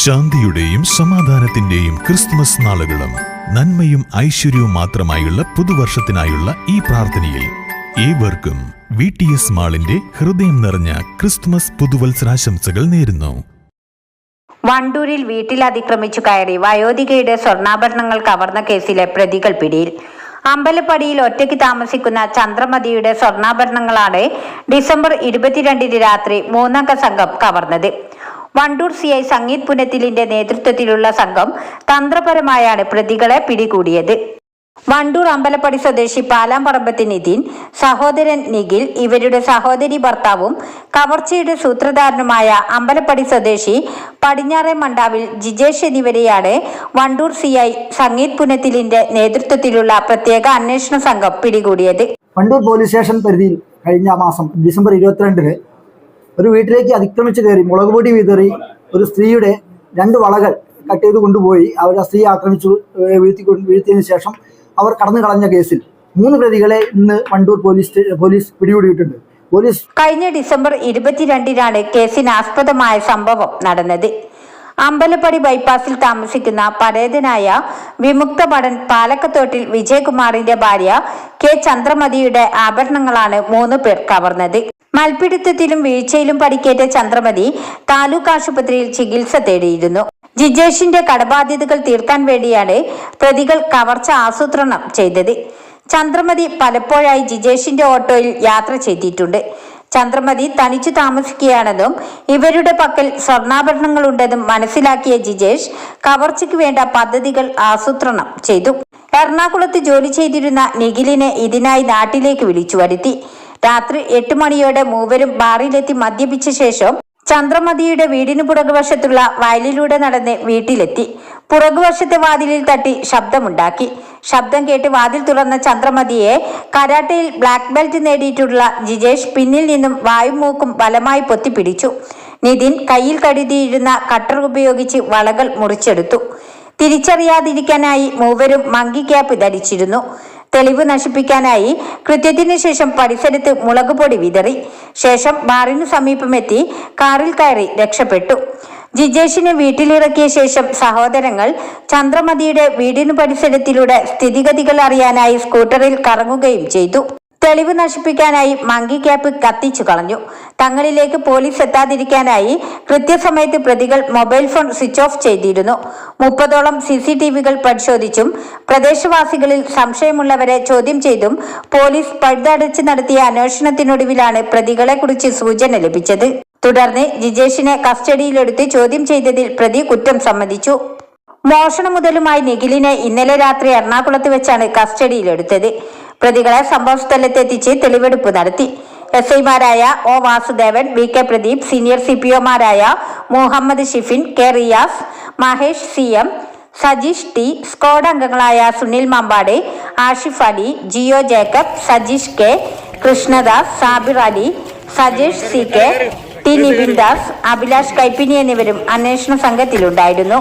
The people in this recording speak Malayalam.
ശാന്തിയുടെയും സമാധാനത്തിന്റെയും ക്രിസ്മസ് നാളുകളും നന്മയും ഐശ്വര്യവും മാത്രമായുള്ള പുതുവർഷത്തിനായുള്ള ഈ പ്രാർത്ഥനയിൽ ഏവർക്കും വി ടി എസ് മാളിന്റെ ഹൃദയം നിറഞ്ഞ ക്രിസ്മസ് പുതുവത്സരാശംസകൾ നേരുന്നു. വണ്ടൂരിൽ വീട്ടിൽ അതിക്രമിച്ചു കയറി വയോധികയുടെ സ്വർണാഭരണങ്ങൾ കവർന്ന കേസിലെ പ്രതികൾ പിടിയിൽ. അമ്പലപ്പടിയിൽ ഒറ്റയ്ക്ക് താമസിക്കുന്ന ചന്ദ്രമതിയുടെ സ്വർണാഭരണങ്ങളാണ് ഡിസംബർ ഇരുപത്തിരണ്ടിന് രാത്രി മൂന്നംഗ സംഘം കവർന്നത്. വണ്ടൂർ സി ഐ സംഗീത് പുനത്തിലിന്റെ നേതൃത്വത്തിലുള്ള സംഘം തന്ത്രപരമായാണ് പ്രതികളെ പിടികൂടിയത്. വണ്ടൂർ അമ്പലപ്പടി സ്വദേശി പാലാമ്പറമ്പത്ത് നിതിൻ സഹോദരൻ നിഖിൽ ഇവരുടെ സഹോദരി ഭർത്താവും കവർച്ചയുടെ സൂത്രധാരനുമായ അമ്പലപ്പടി സ്വദേശി പടിഞ്ഞാറെ മണ്ടാവിൽ ജിജേഷ് എന്നിവരെയാണ് വണ്ടൂർ സി ഐ സംഗീത് പുനത്തിലിന്റെ നേതൃത്വത്തിലുള്ള പ്രത്യേക അന്വേഷണ സംഘം പിടികൂടിയത്. വണ്ടൂർ പോലീസ് സ്റ്റേഷൻ പരിധിയിൽ കഴിഞ്ഞ മാസം ഡിസംബർ ഇരുപത്തിരണ്ടിന് ഒരു വീട്ടിലേക്ക് അതിക്രമിച്ചു കയറി മുളക് പൊടി വിതറി ഒരു സ്ത്രീയുടെ രണ്ട് വളകൾ കട്ട് ചെയ്ത് കൊണ്ടുപോയി അവർ ആ സ്ത്രീയെ ആക്രമിച്ചു വീഴ്ത്തി വീഴ്ത്തിയതിനു ശേഷം അവർ കടന്നു കളഞ്ഞ കേസിൽ മൂന്ന് പ്രതികളെ ഇന്ന് വണ്ടൂർ പോലീസ് പോലീസ് പിടികൂടിയിട്ടുണ്ട്. പോലീസ് കഴിഞ്ഞ ഡിസംബർ ഇരുപത്തിരണ്ടിനാണ് കേസിനാസ്പദമായ സംഭവം നടന്നത്. അമ്പലപ്പടി ബൈപ്പാസിൽ താമസിക്കുന്ന പരേതനായ വിമുക്ത ഭടൻ പാലക്കത്തോട്ടിൽ വിജയകുമാറിന്റെ ഭാര്യ കെ ചന്ദ്രമതിയുടെ ആഭരണങ്ങളാണ് മൂന്ന് പേർ കവർന്നത്. മൽപിടുത്തത്തിലും വീഴ്ചയിലും പരിക്കേറ്റ ചന്ദ്രമതി താലൂക്ക് ആശുപത്രിയിൽ ചികിത്സ തേടിയിരുന്നു. ജിജേഷിന്റെ കടബാധ്യതകൾ തീർക്കാൻ വേണ്ടിയാണ് പ്രതികൾ കവർച്ച ആസൂത്രണം ചെയ്തത്. ചന്ദ്രമതി പലപ്പോഴായി ജിജേഷിന്റെ ഓട്ടോയിൽ യാത്ര ചെയ്തിട്ടുണ്ട്. ചന്ദ്രമതി തനിച്ചു താമസിക്കുകയാണെന്നും ഇവരുടെ പക്കൽ സ്വർണാഭരണങ്ങളുണ്ടെന്നും മനസ്സിലാക്കിയ ജിജേഷ് കവർച്ചയ്ക്ക് വേണ്ട പദ്ധതികൾ ആസൂത്രണം ചെയ്തു. എറണാകുളത്ത് ജോലി ചെയ്തിരുന്ന നിഖിലിനെ ഇതിനായി നാട്ടിലേക്ക് വിളിച്ചു വരുത്തി രാത്രി എട്ട് മണിയോടെ മൂവരും ബാറിലെത്തി മദ്യപിച്ച ശേഷം ചന്ദ്രമതിയുടെ വീടിന് പുറകുവശത്തുള്ള വയലിലൂടെ നടന്ന് വീട്ടിലെത്തി. പുറകുവശത്തെ വാതിലിൽ തട്ടി ശബ്ദമുണ്ടാക്കി. ശബ്ദം കേട്ട് വാതിൽ തുറന്ന ചന്ദ്രമതിയെ കരാട്ടയിൽ ബ്ലാക്ക് ബെൽറ്റ് നേടിയിട്ടുള്ള ജിജേഷ് പിന്നിൽ നിന്നും വായും മൂക്കും ബലമായി പൊത്തിപ്പിടിച്ചു. നിതിൻ കയ്യിൽ കരുതിയിരുന്ന കട്ടർ ഉപയോഗിച്ച് വളകൾ മുറിച്ചെടുത്തു. തിരിച്ചറിയാതിരിക്കാനായി മൂവരും മങ്കി ക്യാപ്പ് ധരിച്ചിരുന്നു. തെളിവ് നശിപ്പിക്കാനായി കൃത്യത്തിന് ശേഷം പരിസരത്ത് മുളകുപൊടി വിതറി. ശേഷം ബാറിനു സമീപമെത്തി കാറിൽ കയറി രക്ഷപ്പെട്ടു. ജിജേഷിനെ വീട്ടിലിറക്കിയ ശേഷം സഹോദരങ്ങൾ ചന്ദ്രമതിയുടെ വീടിനു പരിസരത്തിലൂടെ സ്ഥിതിഗതികൾ അറിയാനായി സ്കൂട്ടറിൽ കറങ്ങുകയും ചെയ്തു. തെളിവ് നശിപ്പിക്കാനായി മങ്കി ക്യാപ്പ് കത്തിച്ചു കളഞ്ഞു. തങ്ങളിലേക്ക് പോലീസ് എത്താതിരിക്കാനായി കൃത്യസമയത്ത് പ്രതികൾ മൊബൈൽ ഫോൺ സ്വിച്ച് ഓഫ് ചെയ്തിരുന്നു. മുപ്പതോളം സി സി ടി വികൾ പരിശോധിച്ചും പ്രദേശവാസികളിൽ സംശയമുള്ളവരെ ചോദ്യം ചെയ്തും പോലീസ് പഴുതടച്ച് നടത്തിയ അന്വേഷണത്തിനൊടുവിലാണ് പ്രതികളെ കുറിച്ച് സൂചന ലഭിച്ചത്. തുടർന്ന് ജിജേഷിനെ കസ്റ്റഡിയിലെടുത്ത് ചോദ്യം ചെയ്തതിൽ പ്രതി കുറ്റം സമ്മതിച്ചു. മോഷണം മുതലുമായി നിഖിലിനെ ഇന്നലെ രാത്രി എറണാകുളത്ത് വെച്ചാണ് കസ്റ്റഡിയിലെടുത്തത്. പ്രതികളെ സംഭവസ്ഥലത്തെത്തിച്ച് തെളിവെടുപ്പ് നടത്തി. എസ് ഐമാരായ O Vasudevan V K Pradeep senior C P ഒമാരായ Muhammad Shifin K Riyas Mahesh C M Sajeesh T squad അംഗങ്ങളായ Sunil മമ്പാടെ Ashif Ali Jio Jacob Sajeesh K Krishnadas Sabir Ali Sajeesh C K T Nibin Das Abhilash Kaippini എന്നിവരും അന്വേഷണ സംഘത്തിലുണ്ടായിരുന്നു.